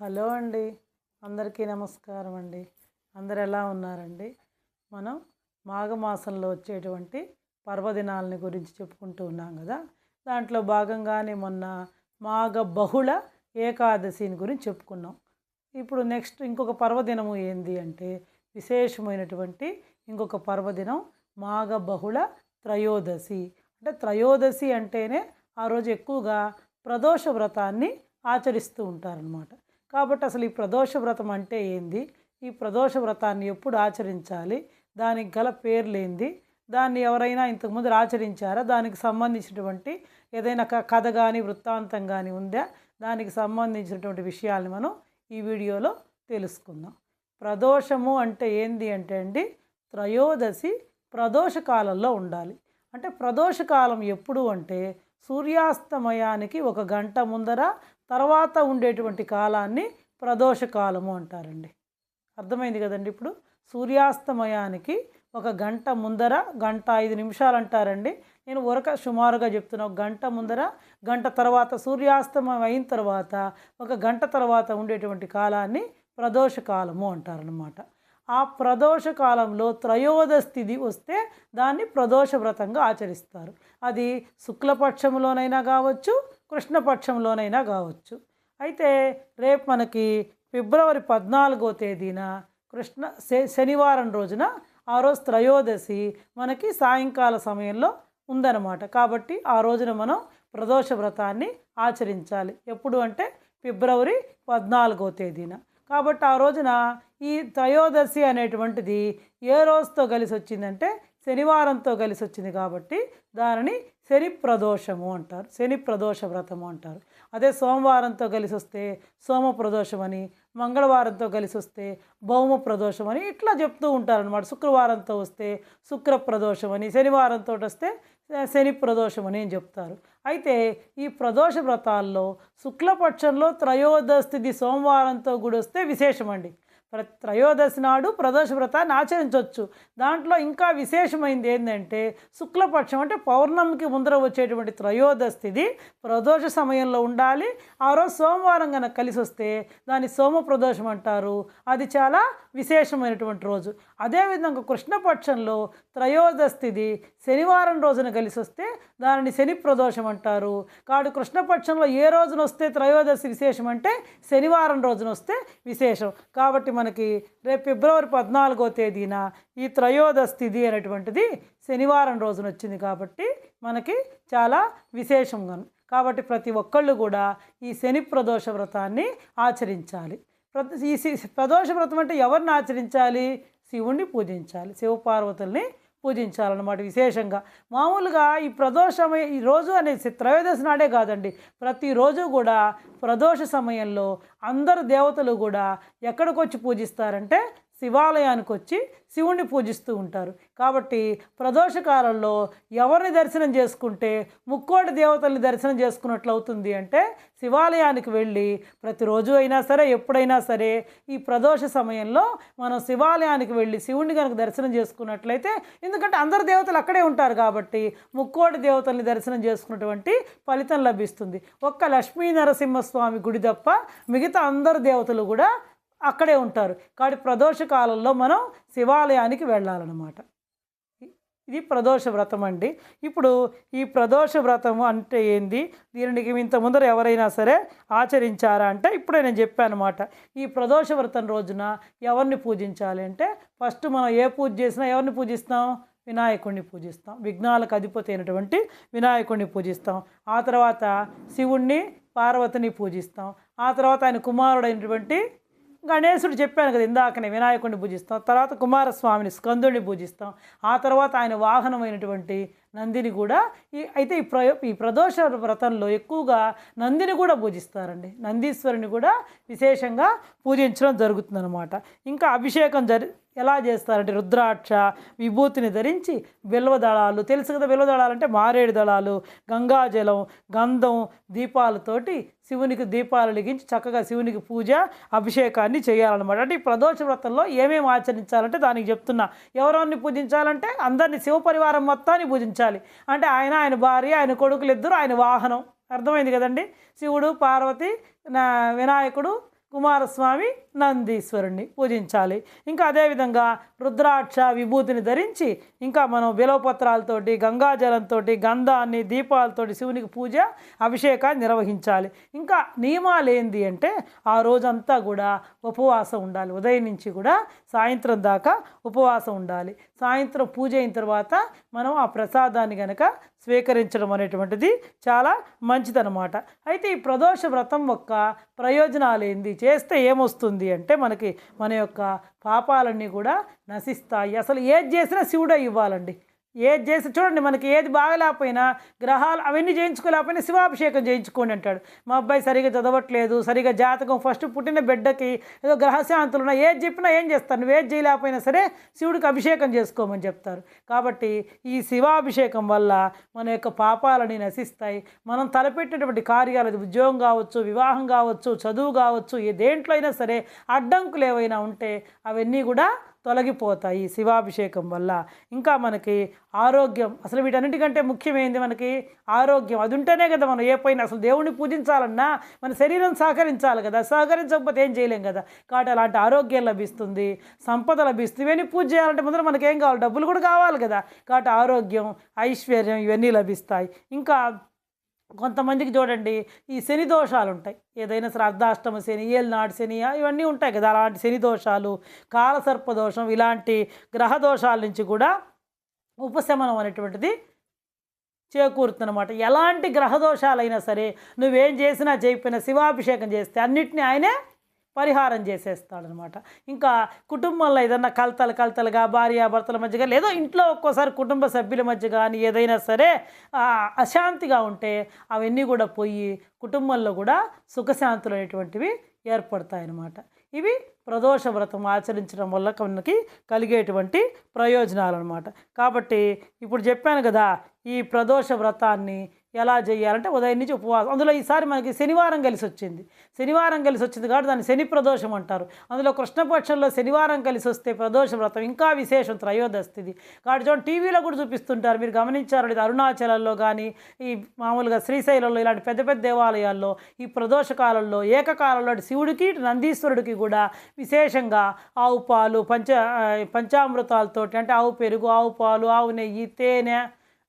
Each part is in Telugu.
హలో అండి. అందరికీ నమస్కారం అండి. అందరు ఎలా ఉన్నారండి? మనం మాఘమాసంలో వచ్చేటువంటి పర్వదినాలని గురించి చెప్పుకుంటూ ఉన్నాం కదా. దాంట్లో భాగంగానే మొన్న మాఘ బహుళ ఏకాదశిని గురించి చెప్పుకున్నాం. ఇప్పుడు నెక్స్ట్ ఇంకొక పర్వదినము ఏంది అంటే విశేషమైనటువంటి ఇంకొక పర్వదినం మాఘ బహుళ త్రయోదశి. అంటే త్రయోదశి అంటేనే ఆ రోజు ఎక్కువగా ప్రదోష వ్రతాన్ని ఆచరిస్తూ ఉంటారనమాట కాబట్టి అసలు ఈ ప్రదోష వ్రతం అంటే ఏంది? ఈ ప్రదోష వ్రతాన్ని ఎప్పుడు ఆచరించాలి? దానికి గల పేర్లేంది దాన్ని ఎవరైనా ఇంతకుముందు ఆచరించారా? దానికి సంబంధించినటువంటి ఏదైనా క- కథ కానీ వృత్తాంతం కానీ ఉందా? దానికి సంబంధించినటువంటి విషయాల్ని మనం ఈ వీడియోలో తెలుసుకుందాం. ప్రదోషము అంటే ఏంది అంటే అండి త్రయోదశి ప్రదోష కాలంలో ఉండాలి. అంటే ప్రదోష కాలం ఎప్పుడు అంటే సూర్యాస్తమయానికి ఒక గంట ముందర తర్వాత ఉండేటువంటి కాలాన్ని ప్రదోష కాలము అంటారండి. అర్థమైంది కదండి ఇప్పుడు? సూర్యాస్తమయానికి ఒక గంట ముందర గంట ఐదు నిమిషాలు అంటారండి నేను ఉరక సుమారుగా చెప్తున్నా ఒక గంట ముందర గంట తర్వాత సూర్యాస్తమయం అయిన తర్వాత ఒక గంట తర్వాత ఉండేటువంటి కాలాన్ని ప్రదోష కాలము అంటారనమాట ఆ ప్రదోష కాలంలో త్రయోదశి తిథి వస్తే దాన్ని ప్రదోష వ్రతంగా ఆచరిస్తారు. అది శుక్లపక్షంలోనైనా కావచ్చు కృష్ణపక్షంలోనైనా కావచ్చు. అయితే రేపు మనకి ఫిబ్రవరి పద్నాలుగో తేదీన కృష్ణ శనివారం రోజున ఆ రోజు త్రయోదశి మనకి సాయంకాల సమయంలో ఉందన్నమాట. కాబట్టి ఆ రోజున మనం ప్రదోష వ్రతాన్ని ఆచరించాలి. ఎప్పుడు అంటే ఫిబ్రవరి పద్నాలుగో తేదీన. కాబట్టి ఆ రోజున ఈ త్రయోదశి అనేటువంటిది ఏ రోజుతో కలిసి వచ్చిందంటే శనివారంతో కలిసి వచ్చింది కాబట్టి దానిని శని ప్రదోషము అంటారు. శని ప్రదోష వ్రతము అంటారు. అదే సోమవారంతో కలిసి వస్తే సోమ ప్రదోషం అని మంగళవారంతో కలిసి వస్తే భౌమ ప్రదోషం అని ఇట్లా చెప్తూ ఉంటారనమాట శుక్రవారంతో వస్తే శుక్ర ప్రదోషం అని శనివారంతో వస్తే శని ప్రదోషం అని చెప్తారు. అయితే ఈ ప్రదోష వ్రతాల్లో శుక్లపక్షంలో త్రయోదశి తిథి సోమవారంతో కూడా వస్తే విశేషమండి. త్రయోదశి నాడు ప్రదోష వ్రతాన్ని ఆచరించవచ్చు దాంట్లో ఇంకా విశేషమైంది ఏంటంటే శుక్లపక్షం అంటే పౌర్ణమికి ముందర వచ్చేటువంటి త్రయోదశి తిథి ప్రదోష సమయంలో ఉండాలి. ఆ రోజు సోమవారం కనుక కలిసి వస్తే దాన్ని సోమ ప్రదోషం అంటారు. అది చాలా విశేషమైనటువంటి రోజు. అదేవిధంగా కృష్ణపక్షంలో త్రయోదశి తిథి శనివారం రోజున కలిసి వస్తే దానిని శని ప్రదోషం అంటారు. కాబట్టి కృష్ణపక్షంలో ఏ రోజున వస్తే త్రయోదశి విశేషం అంటే శనివారం రోజున వస్తే విశేషం. కాబట్టి మనకి రేపు ఫిబ్రవరి పద్నాలుగో తేదీన ఈ త్రయోదశి తిథి అనేటువంటిది శనివారం రోజున వచ్చింది కాబట్టి మనకి చాలా విశేషంగా కాబట్టి ప్రతి ఒక్కళ్ళు కూడా ఈ శని ప్రదోష వ్రతాన్ని ఆచరించాలి. ప్రద- ఈ ప్రదోష వ్రతం అంటే ఎవరిని ఆచరించాలి? శివుణ్ణి పూజించాలి శివపార్వతుల్ని పూజించాలన్నమాట విశేషంగా. మామూలుగా ఈ ప్రదోషమ ఈ రోజు అనేది త్రయోదశి నాడే కాదండి ప్రతిరోజు కూడా ప్రదోష సమయంలో అందరు దేవతలు కూడా ఎక్కడికొచ్చి పూజిస్తారంటే శివాలయానికి వచ్చి శివుణ్ణి పూజిస్తూ ఉంటారు. కాబట్టి ప్రదోషకాలంలో ఎవరిని దర్శనం చేసుకుంటే ముక్కోటి దేవతల్ని దర్శనం చేసుకున్నట్లు అవుతుంది అంటే శివాలయానికి వెళ్ళి ప్రతిరోజు అయినా సరే ఎప్పుడైనా సరే ఈ ప్రదోష సమయంలో మనం శివాలయానికి వెళ్ళి శివుణ్ణి కనుక దర్శనం చేసుకున్నట్లయితే ఎందుకంటే అందరు దేవతలు అక్కడే ఉంటారు కాబట్టి ముక్కోటి దేవతల్ని దర్శనం చేసుకున్నటువంటి ఫలితం లభిస్తుంది. ఒక్క లక్ష్మీ నరసింహస్వామి గుడి తప్ప మిగతా అందరు దేవతలు కూడా అక్కడే ఉంటారు. కాబట్టి ప్రదోష కాలంలో మనం శివాలయానికి వెళ్ళాలన్నమాట. ఇది ప్రదోష వ్రతం అండి. ఇప్పుడు ఈ ప్రదోష వ్రతం అంటే ఏంది? దీనికి ఇంత ముందర ఎవరైనా సరే ఆచరించారా అంటే ఇప్పుడే నేను చెప్పాను అనమాట ఈ ప్రదోష వ్రతం రోజున ఎవరిని పూజించాలి అంటే ఫస్ట్ మనం ఏ పూజ చేసినా ఎవరిని పూజిస్తాం? వినాయకుడిని పూజిస్తాం. విఘ్నాలకు అధిపతి అయినటువంటి వినాయకుడిని పూజిస్తాం. ఆ తర్వాత శివుణ్ణి పార్వతిని పూజిస్తాం. ఆ తర్వాత ఆయన కుమారుడైనటువంటి గణేశుడు చెప్పాను కదా ఇందాకనే వినాయకుడిని పూజిస్తాం తర్వాత కుమారస్వామిని స్కందుడిని పూజిస్తాం ఆ తర్వాత ఆయన వాహనమైనటువంటి నందిని కూడా ఈ అయితే ఈ ప్ర ఈ ప్రదోష వ్రతంలో ఎక్కువగా నందిని కూడా పూజిస్తారండి. నందీశ్వరుని కూడా విశేషంగా పూజించడం జరుగుతుందన్నమాట. ఇంకా అభిషేకం జరి ఎలా చేస్తారంటే రుద్రాక్ష విభూతిని ధరించి బిల్వదళాలు తెలుసు కదా బిల్వదళాలు అంటే మారేడు దళాలు గంగాజలం గంధం దీపాలతోటి శివునికి దీపాలు వెలిగించి చక్కగా శివునికి పూజ అభిషేకాన్ని చేయాలన్నమాట. అంటే ఈ ప్రదోష వ్రతంలో ఏమేమి ఆచరించాలంటే దానికి చెప్తున్నా. ఎవరెవరిని పూజించాలంటే అందరినీ శివ పరివారం మొత్తాన్ని పూజించాలి. అంటే ఆయన ఆయన భార్య ఆయన కొడుకులు ఇద్దరు ఆయన వాహనం. అర్థమైంది కదండి? శివుడు పార్వతి నా వినాయకుడు కుమారస్వామి నందీశ్వరుణ్ణి పూజించాలి. ఇంకా అదేవిధంగా రుద్రాక్ష విభూతిని ధరించి ఇంకా మనం బిలవపత్రాలతోటి గంగాజలంతో గంధాన్ని దీపాలతోటి శివునికి పూజ అభిషేకాన్ని నిర్వహించాలి. ఇంకా నియమాలు ఏంది అంటే ఆ రోజంతా కూడా ఉపవాసం ఉండాలి. ఉదయం నుంచి కూడా సాయంత్రం దాకా ఉపవాసం ఉండాలి. సాయంత్రం పూజ అయిన తర్వాత మనం ఆ ప్రసాదాన్ని గనక స్వీకరించడం అనేటువంటిది చాలా మంచిదన్నమాట. అయితే ఈ ప్రదోష వ్రతం యొక్క ప్రయోజనాలు ఏంది చేస్తే ఏమొస్తుంది? అంటే మనకి మన యొక్క పాపాలన్నీ కూడా నశిస్తాయి. అసలు ఏది చేసినా శివుడే ఇవ్వాలండి. ఏది చేసి చూడండి మనకి ఏది బాగలేకపోయినా గ్రహాలు అవన్నీ చేయించుకోలేకపోయినా శివాభిషేకం చేయించుకోండి అంటాడు. మా అబ్బాయి సరిగా చదవట్లేదు సరిగా జాతకం ఫస్ట్ పుట్టిన బిడ్డకి ఏదో గ్రహశాంతులు ఉన్నా ఏది చెప్పినా ఏం చేస్తారు? నువ్వు ఏది చేయలేకపోయినా సరే శివుడికి అభిషేకం చేసుకోమని చెప్తారు. కాబట్టి ఈ శివాభిషేకం వల్ల మన యొక్క పాపాలని నశిస్తాయి. మనం తలపెట్టినటువంటి కార్యాలు అది ఉద్యోగం కావచ్చు వివాహం కావచ్చు చదువు కావచ్చు ఏ దేంట్లో అయినా సరే అడ్డంకులు ఏవైనా ఉంటే అవన్నీ కూడా తొలగిపోతాయి శివాభిషేకం వల్ల. ఇంకా మనకి ఆరోగ్యం అసలు వీటన్నిటికంటే ముఖ్యమైనది మనకి ఆరోగ్యం. అది ఉంటేనే కదా మనం ఏ పైన అసలు దేవుణ్ణి పూజించాలన్నా మన శరీరం సహకరించాలి కదా. సహకరించకపోతే ఏం చేయలేం కదా. కాబట్టి అలాంటి ఆరోగ్యం లభిస్తుంది సంపద లభిస్తుంది. ఇవన్నీ పూజ చేయాలంటే ముందర మనకేం కావాలి? డబ్బులు కూడా కావాలి కదా. కాబట్టి ఆరోగ్యం ఐశ్వర్యం ఇవన్నీ లభిస్తాయి. ఇంకా కొంతమందికి చూడండి ఈ శని దోషాలు ఉంటాయి ఏదైనా సరే అర్ధాష్టమ శని ఏలినాడు శని ఇవన్నీ ఉంటాయి కదా. అలాంటి శని దోషాలు కాలసర్ప దోషం ఇలాంటి గ్రహ దోషాల నుంచి కూడా ఉపశమనం అనేటువంటిది చేకూరుతుందన్నమాట. ఎలాంటి గ్రహదోషాలైనా సరే నువ్వేం చేసినా చేయకపోయినా శివాభిషేకం చేస్తే అన్నిటినీ ఆయనే పరిహారం చేసేస్తాడనమాట. ఇంకా కుటుంబంలో ఏదన్నా కలతలు కలతలుగా భార్యాభర్తల మధ్య కానీ లేదో ఇంట్లో ఒక్కోసారి కుటుంబ సభ్యుల మధ్య కానీ ఏదైనా సరే అశాంతిగా ఉంటే అవన్నీ కూడా పోయి కుటుంబంలో కూడా సుఖశాంతులు అనేటువంటివి ఏర్పడతాయన్నమాట ఇవి ప్రదోష వ్రతం ఆచరించడం వల్ల మనకి కలిగేటువంటి ప్రయోజనాలు అనమాట కాబట్టి ఇప్పుడు చెప్పాను కదా ఈ ప్రదోష వ్రతాన్ని ఎలా చేయాలంటే ఉదయం నుంచి ఉపవాసం. అందులో ఈసారి మనకి శనివారం కలిసి వచ్చింది. శనివారం కలిసి వచ్చింది కాబట్టి దాన్ని శని ప్రదోషం అంటారు. అందులో కృష్ణపక్షంలో శనివారం కలిసి వస్తే ప్రదోష వ్రతం ఇంకా విశేషం త్రయోదశిది కాబట్టి చూడండి టీవీలో కూడా చూపిస్తుంటారు. మీరు గమనించారు ఇది అరుణాచలంలో కానీ ఈ మామూలుగా శ్రీశైలంలో ఇలాంటి పెద్ద పెద్ద దేవాలయాల్లో ఈ ప్రదోష కాలంలో ఏకకాలంలో శివుడికి నందీశ్వరుడికి కూడా విశేషంగా ఆవు పాలు పంచ పంచామృతాలతోటి అంటే ఆవు పెరుగు ఆవు పాలు ఆవు నెయ్యి తేనె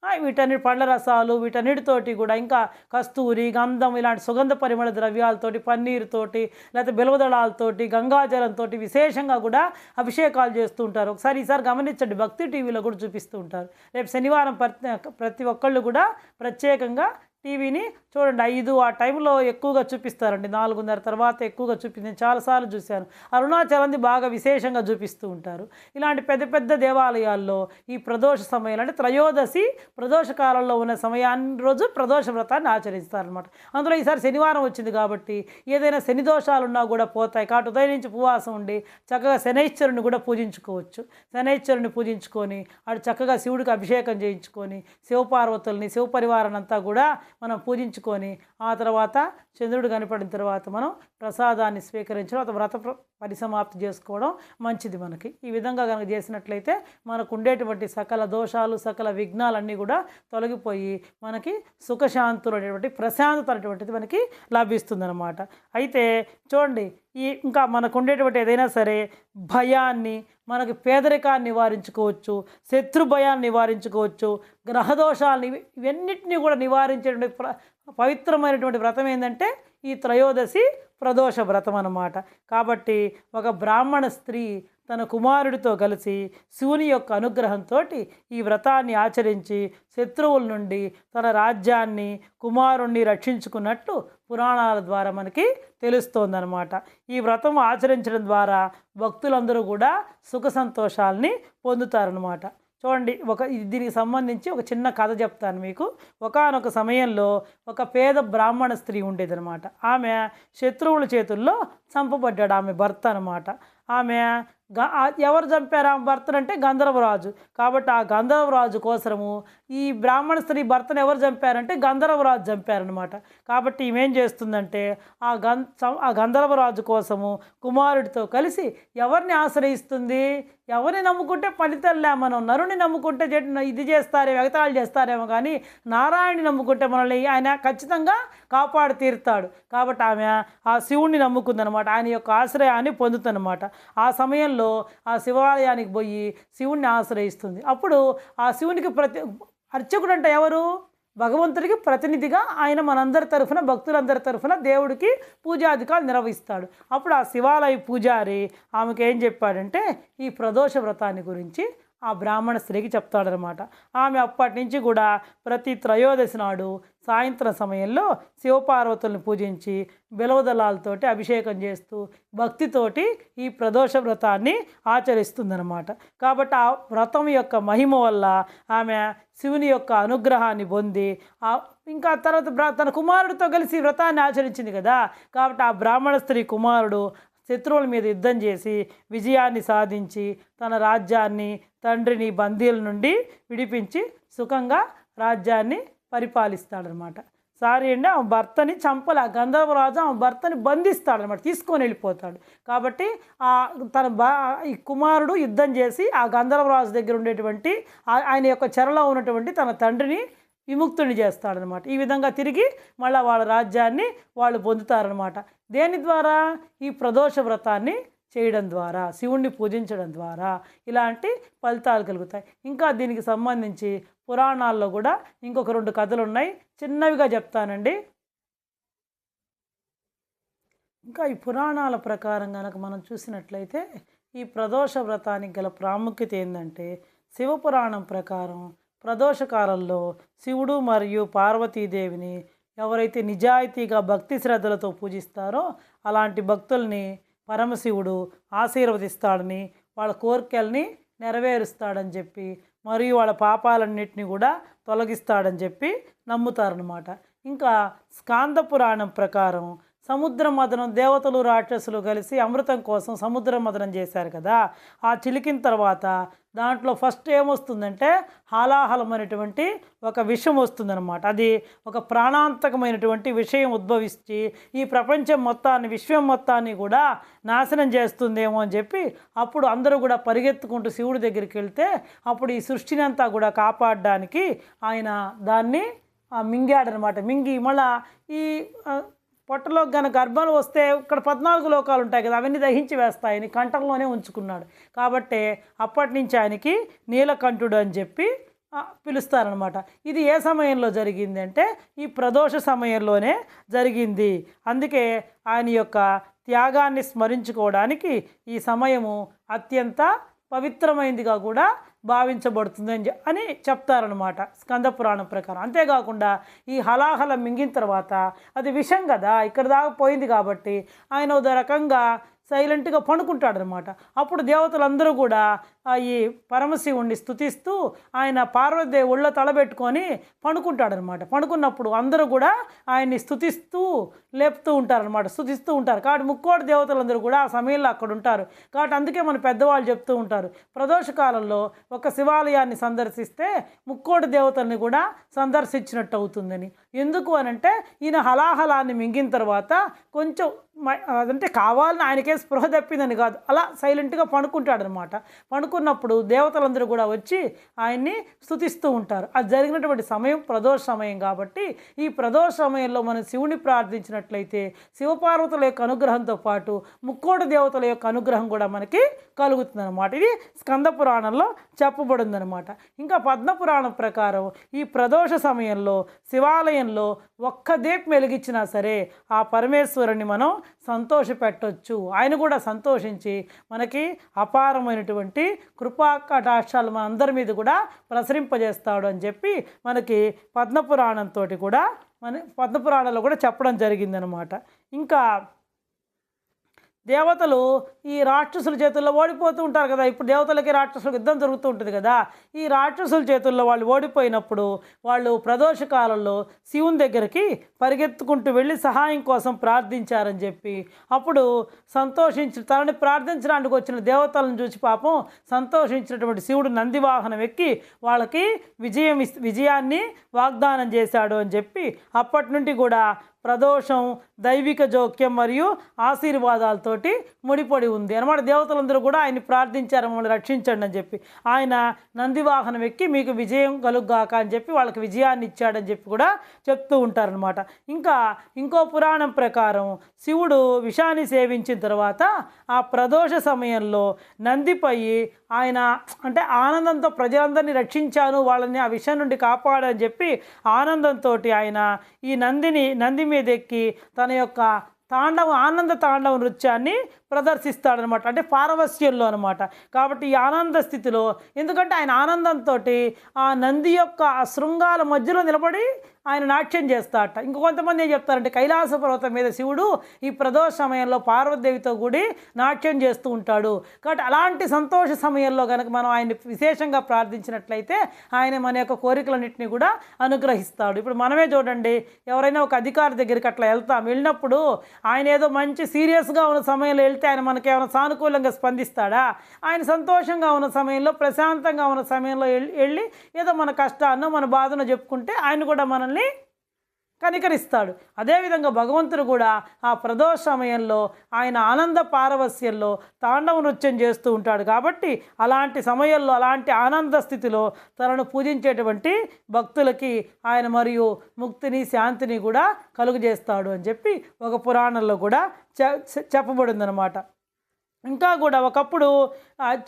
వీటన్ని వీటన్నిటి పండ్ల రసాలు వీటన్నిటితోటి కూడా ఇంకా కస్తూరి గంధం ఇలాంటి సుగంధ పరిమళ ద్రవ్యాలతోటి పన్నీరుతోటి లేకపోతే బిలవదళాలతోటి గంగాజలంతో విశేషంగా కూడా అభిషేకాలు చేస్తూ ఉంటారు. ఒకసారి ఈసారి గమనించండి. భక్తి టీవీలో కూడా చూపిస్తూ ఉంటారు. రేపు శనివారం ప్రతి ప్రతి ఒక్కళ్ళు కూడా ప్రత్యేకంగా టీవీని చూడండి. ఐదు ఆ టైంలో ఎక్కువగా చూపిస్తారండి. నాలుగున్నర తర్వాత ఎక్కువగా చూపి నేను చాలాసార్లు చూశాను. అరుణాచలంది బాగా విశేషంగా చూపిస్తూ ఉంటారు. ఇలాంటి పెద్ద పెద్ద దేవాలయాల్లో ఈ ప్రదోష సమయంలో అంటే త్రయోదశి ప్రదోష కాలంలో ఉన్న సమయాన్ని రోజు ప్రదోష వ్రతాన్ని ఆచరిస్తారనమాట అందులో ఈసారి శనివారం వచ్చింది కాబట్టి ఏదైనా శని దోషాలు ఉన్నా కూడా పోతాయి. కాబట్టి ఉదయం నుంచి ఉపవాసం ఉండి చక్కగా శనైశ్వరుని కూడా పూజించుకోవచ్చు. శనైశ్వరుని పూజించుకొని అటు చక్కగా శివుడికి అభిషేకం చేయించుకొని శివపార్వతుల్ని శివపరివారాన్ని అంతా కూడా మనం పూజించుకొని ఆ తర్వాత చంద్రుడు కనపడిన తర్వాత మనం ప్రసాదాన్ని స్వీకరించడం అత వ్రత పరిసమాప్తి చేసుకోవడం మంచిది మనకి. ఈ విధంగా కనుక చేసినట్లయితే మనకు ఉండేటువంటి సకల దోషాలు సకల విఘ్నాలన్నీ కూడా తొలగిపోయి మనకి సుఖశాంతులు అనేటువంటి ప్రశాంతత అనేటువంటిది మనకి లభిస్తుందన్నమాట. అయితే చూడండి ఈ ఇంకా మనకు ఉండేటువంటి ఏదైనా సరే భయాన్ని మనకి పేదరికాన్ని నివారించుకోవచ్చు శత్రు భయాన్ని నివారించుకోవచ్చు గ్రహదోషాలని ఇవన్నిటిని కూడా నివారించేటువంటి ప్ర పవిత్రమైనటువంటి వ్రతం ఏంటంటే ఈ త్రయోదశి ప్రదోష వ్రతం అన్నమాట. కాబట్టి ఒక బ్రాహ్మణ స్త్రీ తన కుమారుడితో కలిసి శివుని యొక్క అనుగ్రహంతో ఈ వ్రతాన్ని ఆచరించి శత్రువుల నుండి తన రాజ్యాన్ని కుమారుణ్ణి రక్షించుకున్నట్టు పురాణాల ద్వారా మనకి తెలుస్తోందనమాట ఈ వ్రతం ఆచరించడం ద్వారా భక్తులందరూ కూడా సుఖ సంతోషాలని పొందుతారనమాట చూడండి ఒక దీనికి సంబంధించి ఒక చిన్న కథ చెప్తాను మీకు. ఒకానొక సమయంలో ఒక పేద బ్రాహ్మణ స్త్రీ ఉండేదనమాట ఆమె శత్రువుల చేతుల్లో చంపబడ్డాడు ఆమె భర్త అనమాట ఆమె ఎవరు చంపారు? ఆ భర్తను అంటే గంధర్వరాజు. కాబట్టి ఆ గంధర్వరాజు కోసము ఈ బ్రాహ్మణ స్త్రీ భర్తను ఎవరు చంపారంటే గంధర్వరాజు చంపారనమాట కాబట్టి ఈమెం చేస్తుందంటే ఆ గం ఆ గంధర్వరాజు కోసము కుమారుడితో కలిసి ఎవరిని ఆశ్రయిస్తుంది? ఎవరిని నమ్ముకుంటే ఫలితాలే మనం నరుని నమ్ముకుంటే ఇది చేస్తారేమో ఎగతాళి చేస్తారేమో కానీ నారాయణని నమ్ముకుంటే మనల్ని ఆయన ఖచ్చితంగా కాపాడు తీరుతాడు. కాబట్టి ఆమె ఆ శివుణ్ణి నమ్ముకుందనమాట ఆయన యొక్క ఆశ్రయాన్ని పొందుతుందన్నమాట. ఆ సమయంలో ఆ శివాలయానికి పోయి శివుణ్ణి ఆశ్రయిస్తుంది. అప్పుడు ఆ శివునికి ప్రతి అర్చకుడు అంటే ఎవరు? భగవంతుడికి ప్రతినిధిగా ఆయన మనందరి తరఫున భక్తులందరి తరఫున దేవుడికి పూజాధికాలు నిర్వహిస్తాడు. అప్పుడు ఆ శివాలయ పూజారి ఆమెకి ఏం చెప్పాడంటే ఈ ప్రదోష వ్రతాన్ని గురించి ఆ బ్రాహ్మణ స్త్రీకి చెప్తాడనమాట ఆమె అప్పటి నుంచి కూడా ప్రతి త్రయోదశి నాడు సాయంత్రం సమయంలో శివపార్వతుల్ని పూజించి బిలవదళాలతోటి అభిషేకం చేస్తూ భక్తితోటి ఈ ప్రదోష వ్రతాన్ని ఆచరిస్తుందన్నమాట. కాబట్టి ఆ వ్రతం యొక్క మహిమ వల్ల ఆమె శివుని యొక్క అనుగ్రహాన్ని పొంది ఆ ఇంకా తర్వాత బ్రా తన కుమారుడితో కలిసి వ్రతాన్ని ఆచరించింది కదా. కాబట్టి ఆ బ్రాహ్మణ స్త్రీ కుమారుడు శత్రువుల మీద యుద్ధం చేసి విజయాన్ని సాధించి తన రాజ్యాన్ని తండ్రిని బందీల నుండి విడిపించి సుఖంగా రాజ్యాన్ని పరిపాలిస్తాడనమాట. సారీ అండి ఆమె భర్తని చంపలే. ఆ గంధర్వరాజు ఆమె భర్తని బంధిస్తాడనమాట. తీసుకొని వెళ్ళిపోతాడు. కాబట్టి ఆ తన బా ఈ కుమారుడు యుద్ధం చేసి ఆ గంధర్వరాజు దగ్గర ఉండేటువంటి ఆ- ఆయన యొక్క చెరలో ఉన్నటువంటి తన తండ్రిని విముక్తుని చేస్తాడనమాట. ఈ విధంగా తిరిగి మళ్ళీ వాళ్ళ రాజ్యాన్ని వాళ్ళు పొందుతారనమాట. దేని ద్వారా? ఈ ప్రదోష వ్రతాన్ని చేయడం ద్వారా శివుణ్ణి పూజించడం ద్వారా ఇలాంటి ఫలితాలు కలుగుతాయి. ఇంకా దీనికి సంబంధించి పురాణాల్లో కూడా ఇంకొక రెండు కథలు ఉన్నాయి చిన్నవిగా చెప్తానండి. ఇంకా ఈ పురాణాల ప్రకారం కనుక మనం చూసినట్లయితే ఈ ప్రదోష వ్రతానికి గల ప్రాముఖ్యత ఏంటంటే శివపురాణం ప్రకారం ప్రదోష కాలంలో శివుడు మరియు పార్వతీదేవిని ఎవరైతే నిజాయితీగా భక్తి శ్రద్ధలతో పూజిస్తారో అలాంటి భక్తుల్ని పరమశివుడు ఆశీర్వదిస్తాడని వాళ్ళ కోరికల్ని నెరవేరుస్తాడని చెప్పి మరియు వాళ్ళ పాపాలన్నింటినీ కూడా తొలగిస్తాడని చెప్పి నమ్ముతారనమాట ఇంకా స్కాంద పురాణం ప్రకారం సముద్ర మదనం దేవతలు రాక్షసులు కలిసి అమృతం కోసం సముద్ర మదనం చేశారు కదా. ఆ చిలికిన తర్వాత దాంట్లో ఫస్ట్ ఏమొస్తుందంటే హాలాహలం అనేటువంటి ఒక విషం వస్తుందన్నమాట. అది ఒక ప్రాణాంతకమైనటువంటి విషయం ఉద్భవించి ఈ ప్రపంచం మొత్తాన్ని విశ్వం మొత్తాన్ని కూడా నాశనం చేస్తుందేమో అని చెప్పి అప్పుడు అందరూ కూడా పరిగెత్తుకుంటూ శివుడి దగ్గరికి వెళ్తే అప్పుడు ఈ సృష్టిని అంతా కూడా కాపాడడానికి ఆయన దాన్ని మింగాడనమాట మింగి మళ్ళా ఈ పొట్టలో కానీ గర్భాలు వస్తే ఇక్కడ పద్నాలుగు లోకాలు ఉంటాయి కదా అవన్నీ దహించి వేస్తాయని కంఠంలోనే ఉంచుకున్నాడు. కాబట్టి అప్పటి నుంచి ఆయనకి నీలకంఠుడు అని చెప్పి పిలుస్తారనమాట ఇది ఏ సమయంలో జరిగింది అంటే ఈ ప్రదోష సమయంలోనే జరిగింది. అందుకే ఆయన యొక్క త్యాగాన్ని స్మరించుకోవడానికి ఈ సమయము అత్యంత పవిత్రమైందిగా కూడా భావించబడుతుందని అని అని చెప్తారనమాట స్కంద పురాణం ప్రకారం. అంతేకాకుండా ఈ హలాహలం మింగిన తర్వాత అది విషం కదా ఇక్కడ దాకా పోయింది కాబట్టి ఆయన ఒక రకంగా సైలెంట్గా పడుకుంటాడనమాట అప్పుడు దేవతలందరూ కూడా ఈ పరమశివుణ్ణి స్థుతిస్తూ ఆయన పార్వతీదేవి ఒళ్ళో తలబెట్టుకొని పడుకుంటాడనమాట పడుకున్నప్పుడు అందరూ కూడా ఆయన్ని స్థుతిస్తూ లేపుతూ ఉంటారనమాట స్థుతిస్తూ ఉంటారు. కాబట్టి ముక్కోటి దేవతలందరూ కూడా ఆ సమయంలో అక్కడ ఉంటారు. కాబట్టి అందుకే మన పెద్దవాళ్ళు చెప్తూ ఉంటారు. ప్రదోష కాలంలో ఒక శివాలయాన్ని సందర్శిస్తే ముక్కోటి దేవతల్ని కూడా సందర్శించినట్టు అవుతుందని. ఎందుకు అనంటే ఈయన హలాహలాన్ని మింగిన తర్వాత కొంచెం అదంటే కావాలని ఆయనకే స్పృహ తప్పిందని కాదు. అలా సైలెంట్గా పడుకుంటాడనమాట పడుకున్నప్పుడు దేవతలందరూ కూడా వచ్చి ఆయన్ని స్తుతిస్తూ ఉంటారు. అది జరిగినటువంటి సమయం ప్రదోష సమయం కాబట్టి ఈ ప్రదోష సమయంలో మనం శివుని ప్రార్థించినట్లయితే శివపార్వతుల యొక్క అనుగ్రహంతో పాటు ముక్కోటి దేవతల యొక్క అనుగ్రహం కూడా మనకి కలుగుతుందన్నమాట. ఇది స్కంద పురాణంలో చెప్పబడిందనమాట ఇంకా పద్మ పురాణం ప్రకారం ఈ ప్రదోష సమయంలో శివాలయంలో ఒక్క దీపం వెలిగించినా సరే ఆ పరమేశ్వరుని మనం సంతోష పెట్టొచ్చు ఆయన కూడా సంతోషించి మనకి అపారమైనటువంటి కృపా కటాక్షాలు మన అందరి మీద కూడా ప్రసరింపజేస్తాడు అని చెప్పి మనకి పద్మపురాణంతో కూడా మన పద్మపురాణంలో కూడా చెప్పడం జరిగిందనమాట. ఇంకా దేవతలు ఈ రాక్షసుల చేతుల్లో ఓడిపోతూ ఉంటారు కదా. ఇప్పుడు దేవతలకి రాక్షసులకు యుద్ధం జరుగుతూ ఉంటుంది కదా. ఈ రాక్షసుల చేతుల్లో వాళ్ళు ఓడిపోయినప్పుడు వాళ్ళు ప్రదోష కాలంలో శివుని దగ్గరికి పరిగెత్తుకుంటూ వెళ్ళి సహాయం కోసం ప్రార్థించారని చెప్పి అప్పుడు సంతోషించి తనని ప్రార్థించడానికి వచ్చిన దేవతలను చూసి పాపం సంతోషించినటువంటి శివుడు నంది వాహనం ఎక్కి వాళ్ళకి విజయం విజయాన్ని వాగ్దానం చేశాడు అని చెప్పి అప్పటి నుండి కూడా ప్రదోషం దైవిక జోక్యం మరియు ఆశీర్వాదాలతోటి ముడిపడి ఉంది. అనమాట దేవతలందరూ కూడా ఆయన్ని ప్రార్థించారు మమ్మల్ని రక్షించండి అని చెప్పి. ఆయన నందివాహనం ఎక్కి మీకు విజయం కలుగ్గాక అని చెప్పి వాళ్ళకి విజయాన్ని ఇచ్చాడని చెప్పి కూడా చెప్తూ ఉంటారనమాట ఇంకా ఇంకో పురాణం ప్రకారం శివుడు విషాన్ని సేవించిన తర్వాత ఆ ప్రదోష సమయంలో నందిపై ఆయన అంటే ఆనందంతో ప్రజలందరినీ రక్షించాను వాళ్ళని ఆ విషయం నుండి కాపాడని చెప్పి ఆనందంతో ఆయన ఈ నందిని నంది మీద ఎక్కి తన యొక్క తాండవ ఆనంద తాండవ నృత్యాన్ని ప్రదర్శిస్తాడనమాట. అంటే పారవస్యంలో అనమాట. కాబట్టి ఈ ఆనంద స్థితిలో ఎందుకంటే ఆయన ఆనందంతో ఆ నంది యొక్క ఆ శృంగాల మధ్యలో నిలబడి ఆయన నాట్యం చేస్తాడట ఇంకో కొంతమంది ఏం చెప్తారంటే కైలాస పర్వతం మీద శివుడు ఈ ప్రదోష సమయంలో పార్వతీదేవితో కూడి నాట్యం చేస్తూ ఉంటాడు. కాబట్టి అలాంటి సంతోష సమయంలో కనుక మనం ఆయన్ని విశేషంగా ప్రార్థించినట్లయితే ఆయన మన యొక్క కోరికలన్నింటినీ కూడా అనుగ్రహిస్తాడు. ఇప్పుడు మనమే చూడండి ఎవరైనా ఒక అధికారి దగ్గరికి అట్లా వెళ్తాం వెళ్ళినప్పుడు ఆయన ఏదో మంచి సీరియస్గా ఉన్న సమయంలో వెళ్తే ఆయన మనకేమైనా సానుకూలంగా స్పందిస్తాడా? ఆయన సంతోషంగా ఉన్న సమయంలో ప్రశాంతంగా ఉన్న సమయంలో వెళ్ళి వెళ్ళి ఏదో మన కష్టాన్నో మన బాధను చెప్పుకుంటే ఆయన కూడా మనల్ని కనికరిస్తాడు. అదేవిధంగా భగవంతుడు కూడా ఆ ప్రదోష సమయంలో ఆయన ఆనంద పారవస్యంలో తాండవ నృత్యం చేస్తూ ఉంటాడు. కాబట్టి అలాంటి సమయంలో అలాంటి ఆనంద స్థితిలో తనను పూజించేటువంటి భక్తులకి ఆయన మరియు ముక్తిని శాంతిని కూడా కలుగజేస్తాడు అని చెప్పి ఒక పురాణంలో కూడా చె చెప్పబడిందనమాట ఇంకా కూడా ఒకప్పుడు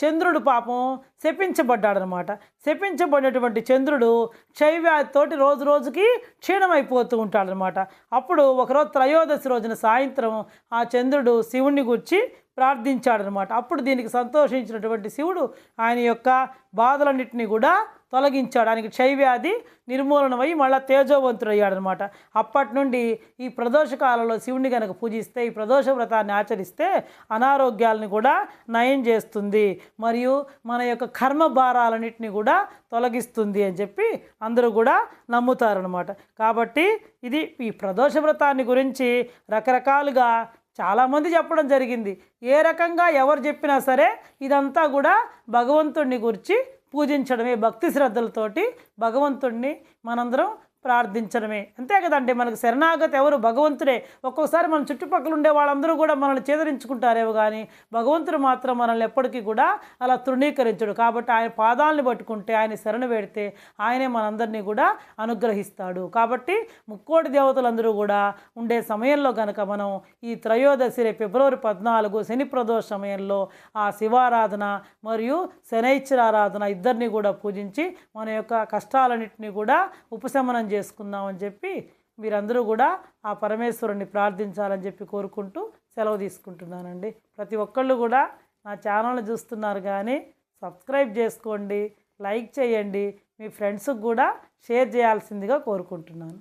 చంద్రుడు పాపం శపించబడ్డాడనమాట. శపించబడినటువంటి చంద్రుడు క్షయవ్యాధితోటి రోజు రోజుకి క్షీణమైపోతూ ఉంటాడనమాట. అప్పుడు ఒకరోజు త్రయోదశి రోజున సాయంత్రం ఆ చంద్రుడు శివుణ్ణి గుర్చి ప్రార్థించాడనమాట. అప్పుడు దీనికి సంతోషించినటువంటి శివుడు ఆయన యొక్క బాధలన్నింటినీ కూడా తొలగించాడు ఆయనకి క్షయవ్యాధి నిర్మూలనమై మళ్ళీ తేజోవంతుడయ్యాడనమాట. అప్పటి నుండి ఈ ప్రదోష కాలంలో శివుణ్ణి కనుక పూజిస్తే ఈ ప్రదోష వ్రతాన్ని ఆచరిస్తే అనారోగ్యాలను కూడా నయం చేస్తుంది. మరియు మన యొక్క కర్మ భారాలన్నింటినీ కూడా తొలగిస్తుంది అని చెప్పి అందరూ కూడా నమ్ముతారనమాట. కాబట్టి ఇది ఈ ప్రదోష వ్రతాన్ని గురించి రకరకాలుగా చాలామంది చెప్పడం జరిగింది. ఏ రకంగా ఎవరు చెప్పినా సరే ఇదంతా కూడా భగవంతుడిని గురించి పూజించడమే భక్తి శ్రద్ధలతోటి భగవంతుడిని మనందరం ప్రార్థించడమే. అంతే కదండి మనకు శరణాగతి ఎవరు? భగవంతుడే. ఒక్కోసారి మన చుట్టుపక్కల ఉండే వాళ్ళందరూ కూడా మనల్ని చేదరించుకుంటారేమో కానీ భగవంతుడు మాత్రం మనల్ని ఎప్పటికీ కూడా అలా తృణీకరించడు. కాబట్టి ఆయన పాదాలను పట్టుకుంటే ఆయన శరణ పెడితే ఆయనే మనందరినీ కూడా అనుగ్రహిస్తాడు. కాబట్టి ముక్కోటి దేవతలందరూ కూడా ఉండే సమయంలో కనుక మనం ఈ త్రయోదశి రేపు ఫిబ్రవరి పద్నాలుగు శని ప్రదోష సమయంలో ఆ శివారాధన మరియు శనైశ్వరారాధన ఇద్దరిని కూడా పూజించి మన యొక్క కష్టాలన్నింటినీ కూడా ఉపశమనం చేసుకుందామని చెప్పి మీరందరూ కూడా ఆ పరమేశ్వరుణ్ణి ప్రార్థించాలని చెప్పి కోరుకుంటూ సెలవు తీసుకుంటున్నానండి. ప్రతి ఒక్కళ్ళు కూడా నా ఛానల్ని చూస్తున్నారు కానీ సబ్స్క్రైబ్ చేసుకోండి లైక్ చేయండి మీ ఫ్రెండ్స్కి కూడా షేర్ చేయాల్సిందిగా కోరుకుంటున్నాను.